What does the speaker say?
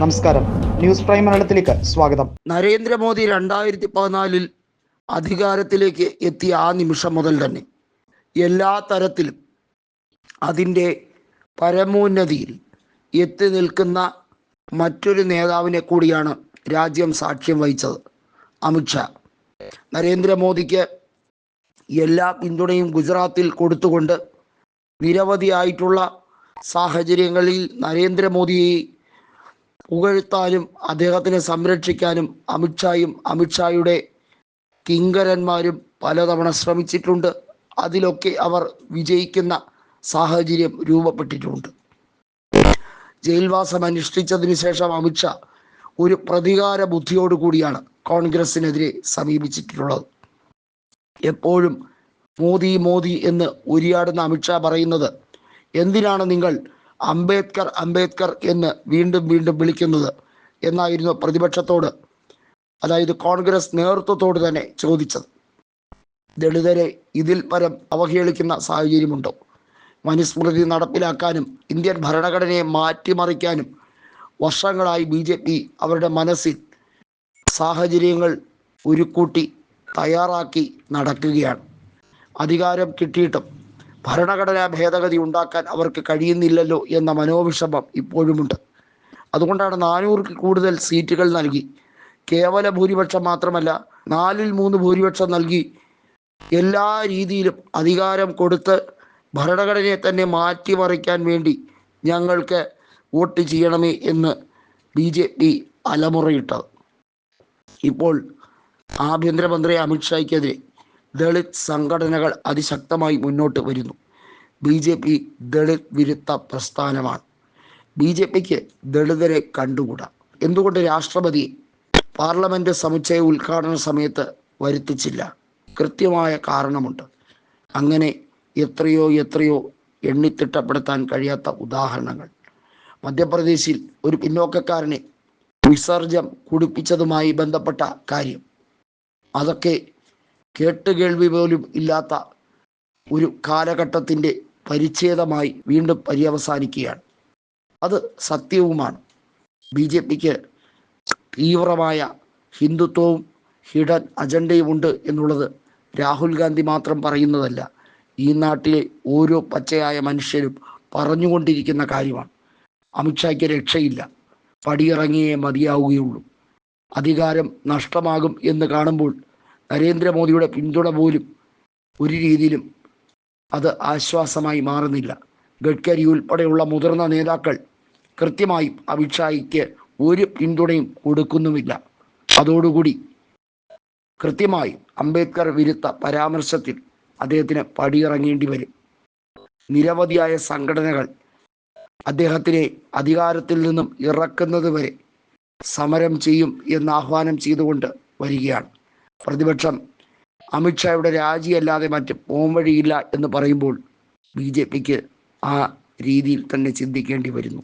നമസ്കാരം. News prime മലയാളത്തിലേക്ക് സ്വാഗതം. നരേന്ദ്രമോദി രണ്ടായിരത്തി പതിനാലിൽ അധികാരത്തിലേക്ക് എത്തിയ ആ നിമിഷം മുതൽ തന്നെ എല്ലാ തരത്തിലും അതിന്റെ പരമോന്നതിയിൽ എത്തി നിൽക്കുന്ന മറ്റൊരു നേതാവിനെ കൂടിയാണ് രാജ്യം സാക്ഷ്യം വഹിച്ചത് അമിത്ഷാ നരേന്ദ്രമോദിക്ക് എല്ലാ പിന്തുണയും ഗുജറാത്തിൽ കൊടുത്തുകൊണ്ട് നിരവധിയായിട്ടുള്ള സാഹചര്യങ്ങളിൽ നരേന്ദ്രമോദിയെ പുകഴ്ത്താനും അദ്ദേഹത്തിനെ സംരക്ഷിക്കാനും അമിത്ഷായും അമിത്ഷായുടെ കിങ്കരന്മാരും പലതവണ ശ്രമിച്ചിട്ടുണ്ട്. അതിലൊക്കെ അവർ വിജയിക്കുന്ന സാഹചര്യം രൂപപ്പെട്ടിട്ടുണ്ട്. ജയിൽവാസം അനുഷ്ഠിച്ചതിന് ശേഷം അമിത്ഷാ ഒരു പ്രതികാര ബുദ്ധിയോടുകൂടിയാണ് കോൺഗ്രസിനെതിരെ സമീപിച്ചിട്ടുള്ളത്. എപ്പോഴും മോദി മോദി എന്ന് ഉരിയാടുന്ന അമിത്ഷാ പറയുന്നത് എന്തിനാണ് നിങ്ങൾ അംബേദ്കർ അംബേദ്കർ എന്ന് വീണ്ടും വീണ്ടും വിളിക്കുന്നത് എന്നായിരുന്നു പ്രതിപക്ഷത്തോട് അതായത് കോൺഗ്രസ് നേതൃത്വത്തോട് തന്നെ ചോദിച്ചത്. ദളിതരെ ഇതിൽ പരം അവഹേളിക്കുന്ന സാഹചര്യമുണ്ടോ? മനുസ്മൃതി നടപ്പിലാക്കാനും ഇന്ത്യൻ ഭരണഘടനയെ മാറ്റിമറിക്കാനും വർഷങ്ങളായി ബി ജെ പി അവരുടെ മനസ്സിൽ സാഹചര്യങ്ങൾ ഉരുക്കൂട്ടി തയ്യാറാക്കി നടക്കുകയാണ്. അധികാരം കിട്ടിയിട്ടും ഭരണഘടനാ ഭേദഗതി ഉണ്ടാക്കാൻ അവർക്ക് കഴിയുന്നില്ലല്ലോ എന്ന മനോവിഷമം ഇപ്പോഴുമുണ്ട്. അതുകൊണ്ടാണ് നാനൂറിൽ കൂടുതൽ സീറ്റുകൾ നൽകി. കേവല ഭൂരിപക്ഷം മാത്രമല്ല നാലിൽ മൂന്ന് ഭൂരിപക്ഷം നൽകി. എല്ലാ രീതിയിലും അധികാരം കൊടുത്ത് ഭരണഘടനയെ തന്നെ മാറ്റിമറിക്കാൻ വേണ്ടി ഞങ്ങൾക്ക് വോട്ട് ചെയ്യണമേ എന്ന് ബി ജെ പി അലമുറയിട്ടത്. ഇപ്പോൾ ആഭ്യന്തരമന്ത്രി അമിത്ഷായ്ക്കെതിരെ ദളിത് സംഘടനകൾ അതിശക്തമായി മുന്നോട്ട് വരുന്നു. ബി ജെ പി ദളിത് വിരുദ്ധ പ്രസ്ഥാനമാണ്. ബി ജെ പിക്ക് ദളിതരെ കണ്ടുകൂടാ. എന്തുകൊണ്ട് രാഷ്ട്രപതി പാർലമെന്റ് സമുച്ചയ ഉദ്ഘാടന സമയത്ത് വരുത്തിച്ചില്ല? കൃത്യമായ കാരണമുണ്ട്. അങ്ങനെ എത്രയോ എത്രയോ എണ്ണിത്തിട്ടപ്പെടുത്താൻ കഴിയാത്ത ഉദാഹരണങ്ങൾ. മധ്യപ്രദേശിൽ ഒരു പിന്നോക്കക്കാരനെ വിസർജ്യം കുടിപ്പിച്ചതുമായി ബന്ധപ്പെട്ട കാര്യം. അതൊക്കെ കേട്ടുകേൾവി പോലും ഇല്ലാത്ത ഒരു കാലഘട്ടത്തിന്റെ പരിച്ഛേദമായി വീണ്ടും പര്യവസാനിക്കുകയാണ്. അത് സത്യവുമാണ്. ബി ജെ പിക്ക് തീവ്രമായ ഹിന്ദുത്വവും ഹിഡൻ അജണ്ടയുമുണ്ട് എന്നുള്ളത് രാഹുൽ ഗാന്ധി മാത്രം പറയുന്നതല്ല. ഈ നാട്ടിലെ ഓരോ പച്ചയായ മനുഷ്യരും പറഞ്ഞുകൊണ്ടിരിക്കുന്ന കാര്യമാണ്. അമിത്ഷായ്ക്ക് രക്ഷയില്ല. പടിയിറങ്ങിയേ മതിയാവുകയുള്ളൂ. അധികാരം നഷ്ടമാകും എന്ന് കാണുമ്പോൾ നരേന്ദ്രമോദിയുടെ പിന്തുണ പോലും ഒരു രീതിയിലും അത് ആശ്വാസമായി മാറുന്നില്ല. ഗഡ്കരി ഉൾപ്പെടെയുള്ള മുതിർന്ന നേതാക്കൾ കൃത്യമായി അമിത്ഷായിക്ക് ഒരു പിന്തുണയും കൊടുക്കുന്നുമില്ല. അതോടുകൂടി കൃത്യമായി അംബേദ്കർ വിരുദ്ധ പരാമർശത്തിൽ അദ്ദേഹത്തിന് പടിയിറങ്ങേണ്ടി വരും. നിരവധിയായ സംഘടനകൾ അദ്ദേഹത്തിനെ അധികാരത്തിൽ നിന്നും ഇറക്കുന്നത് വരെ സമരം ചെയ്യും എന്ന് ആഹ്വാനം ചെയ്തുകൊണ്ട് വരികയാണ്. പ്രതിപക്ഷം അമിത്ഷായുടെ രാജിയല്ലാതെ മറ്റ് പോംവഴിയില്ല എന്ന് പറയുമ്പോൾ ബി ജെ പിക്ക് ആ രീതിയിൽ തന്നെ ചിന്തിക്കേണ്ടി വരുന്നു.